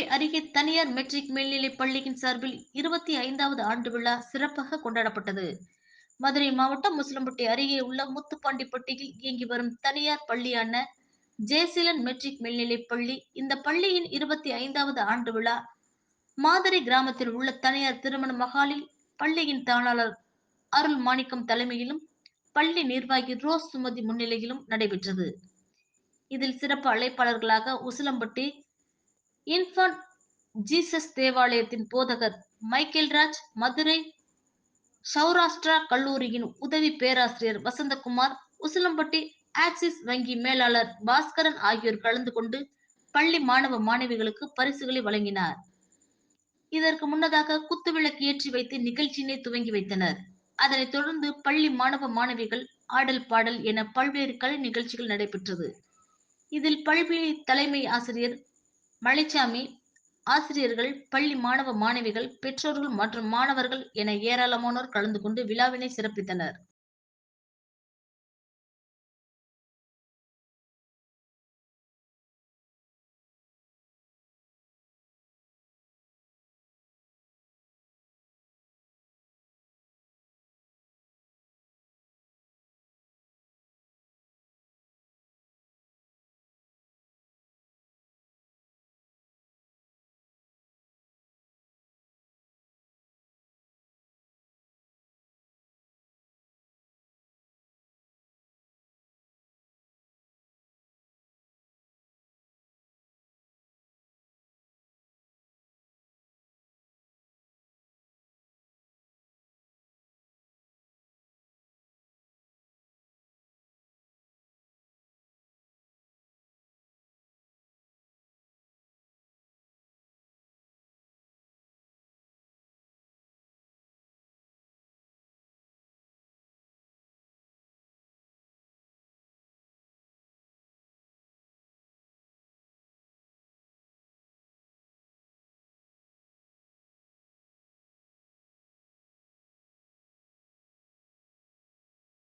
அருகே தனியார் மெட்ரிக் மேல்நிலைப் பள்ளியின் சார்பில் இருபத்தி ஐந்தாவது ஆண்டு விழா சிறப்பாக கொண்டாடப்பட்டது. மதுரை மாவட்டம் முஸ்லம்பட்டி அருகே உள்ள முத்துப்பாண்டிப்பட்டியில் இயங்கி வரும் தனியார் பள்ளியான ஜேசிலன் மெட்ரிக் மேல்நிலைப் பள்ளி இந்த பள்ளியின் இருபத்தி ஐந்தாவது ஆண்டு விழா மாதிரி கிராமத்தில் உள்ள தனியார் திருமண மகாலில் பள்ளியின் தாளாளர் அருள் மாணிக்கம் தலைமையிலும் பள்ளி நிர்வாகி ரோஸ் சுமதி முன்னிலையிலும் நடைபெற்றது. இதில் சிறப்பு அழைப்பாளர்களாக உசிலம்பட்டி இன்ஃபான்ட் ஜீசஸ் தேவாலயத்தின் போதகர் மைக்கேல்ராஜ் மதுரை சௌராஷ்டிரா கல்லூரியின் உதவி பேராசிரியர் வசந்தகுமார் உசிலம்பட்டி ஆக்சிஸ் வங்கி மேலாளர் பாஸ்கரன் ஆகியோர் கலந்து கொண்டு பள்ளி மாணவ மாணவிகளுக்கு பரிசுகளை வழங்கினார். இதற்கு முன்னதாக குத்துவிளக்கு ஏற்றி வைத்து நிகழ்ச்சியினை துவங்கி வைத்தனர். அதனைத் தொடர்ந்து பள்ளி மாணவ மாணவிகள் ஆடல் பாடல் என பல்வேறு கலை நிகழ்ச்சிகள் நடைபெற்றது. இதில் பள்ளி தலைமை ஆசிரியர் மலைச்சாமி ஆசிரியர்கள் பள்ளி மாணவ மாணவிகள் பெற்றோர்கள் மற்றும் மாணவர்கள் என ஏராளமானோர் கலந்து கொண்டு விழாவினை சிறப்பித்தனர்.